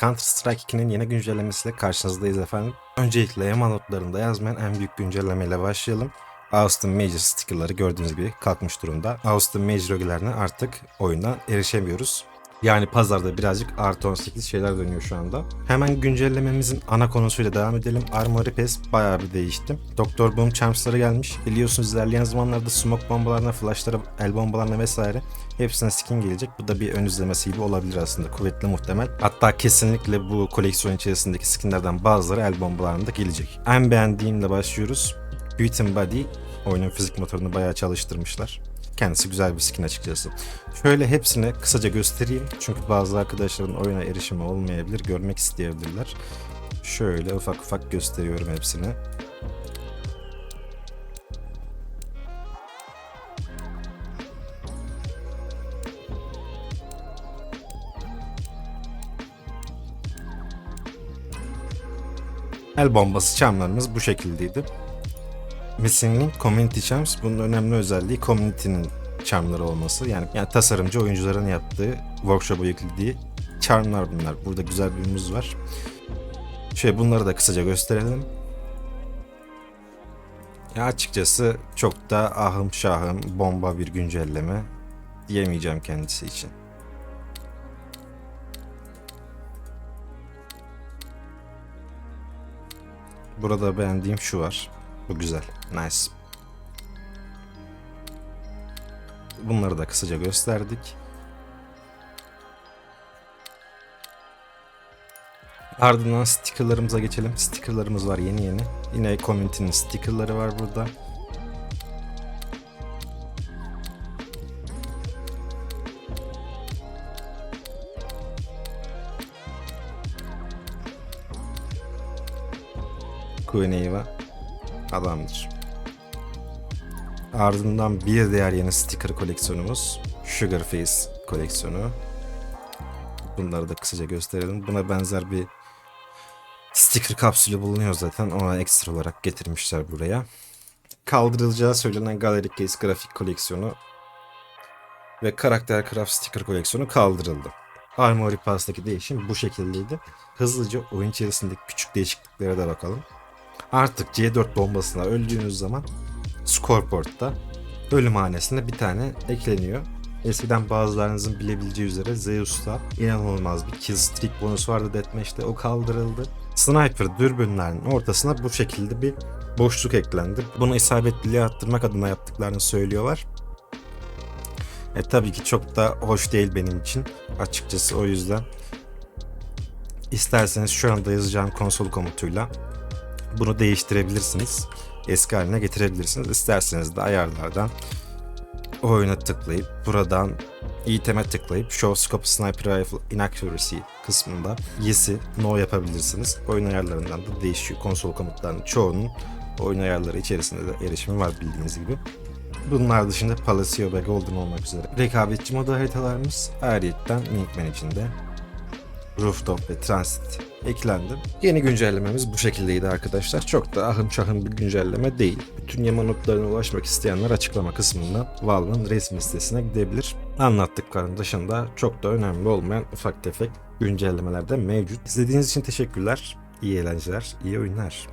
Counter Strike 2'nin yeni güncellemesiyle karşınızdayız efendim. Öncelikle Yama notlarında yazmayan en büyük güncellemeyle başlayalım. Austin Major stickerları gördüğünüz gibi kalkmış durumda. Austin Major ögelerine artık oyundan erişemiyoruz. Yani pazarda birazcık artı 18 şeyler dönüyor şu anda. Hemen güncellememizin ana konusuyla devam edelim. Armory Pass bayağı bir değişti. Doktor Boom Charms'ları gelmiş. Biliyorsunuz ilerleyen zamanlarda smoke bombalarına, flashlara, el bombalarına vesaire hepsine skin gelecek. Bu da bir ön izlemesi gibi olabilir aslında. Kuvvetli muhtemel. Hatta kesinlikle bu koleksiyon içerisindeki skinlerden bazıları el bombalarında gelecek. En beğendiğimle başlıyoruz. Beaten Body oyunun fizik motorunu bayağı çalıştırmışlar. Kendisi güzel bir skin açıkçası. Şöyle hepsini kısaca göstereyim. Çünkü bazı arkadaşların oyuna erişimi olmayabilir, görmek isteyebilirler. Şöyle ufak ufak gösteriyorum hepsini. El bombası çamlarımız bu şekildeydi. Missing Link Community Charms bunun önemli özelliği community'nin charmları olması. Yani, yani tasarımcı oyuncuların yaptığı, workshop'a yüklediği charmlar bunlar. Burada güzel bir muz var. Şöyle bunları da kısaca gösterelim. Ya açıkçası çok da ahım şahım bomba bir güncelleme diyemeyeceğim kendisi için. Burada beğendiğim şu var. Bu güzel. Nice. Bunları da kısaca gösterdik. Ardından stickerlarımıza geçelim. Stickerlarımız var yeni yeni. Yine community'nin stickerları var burada. Queen Eva adamdır. Ardından bir diğer yeni sticker koleksiyonumuz Sugar Face koleksiyonu. Bunları da kısaca gösterelim. Buna benzer bir sticker kapsülü bulunuyor zaten. Ona ekstra olarak getirmişler buraya. Kaldırılacağı söylenen Gallery Case grafik koleksiyonu ve Karakter Craft sticker koleksiyonu kaldırıldı. Armory Pass'taki değişim bu şekildeydi. Hızlıca oyun içerisindeki küçük değişikliklere de bakalım. Artık C4 bombasına öldüğünüz zaman Scoreboard'da ölüm hanesine bir tane ekleniyor. Eskiden bazılarınızın bilebileceği üzere Zeus'ta inanılmaz bir kill streak bonus vardı Deathmatch'te o kaldırıldı. Sniper dürbünlerin ortasına bu şekilde bir boşluk eklendi. Bunu isabetliliğe arttırmak adına yaptıklarını söylüyorlar. E tabii ki çok da hoş değil benim için açıkçası o yüzden. İsterseniz şu anda yazacağım konsol komutuyla bunu değiştirebilirsiniz. Eski haline getirebilirsiniz. İsterseniz de ayarlardan oyuna tıklayıp buradan iteme tıklayıp Show Scope Sniper Rifle Inaccuracy kısmında Yes'i No yapabilirsiniz. Oyun ayarlarından da değişiyor. Konsol komutlarının çoğunun oyun ayarları içerisinde de erişimi var bildiğiniz gibi. Bunlar dışında Palacio ve Golden olmak üzere rekabetçi moda haritalarımız ayrıyetten Linkman içinde Rooftop ve Transit eklendi. Yeni güncellememiz bu şekildeydi arkadaşlar. Çok da ahım şahım bir güncelleme değil. Bütün yama notlarına ulaşmak isteyenler açıklama kısmında Valve'ın resmi sitesine gidebilir. Anlattıklarım dışında çok da önemli olmayan ufak tefek güncellemeler de mevcut. İzlediğiniz için teşekkürler. İyi eğlenceler, iyi oyunlar.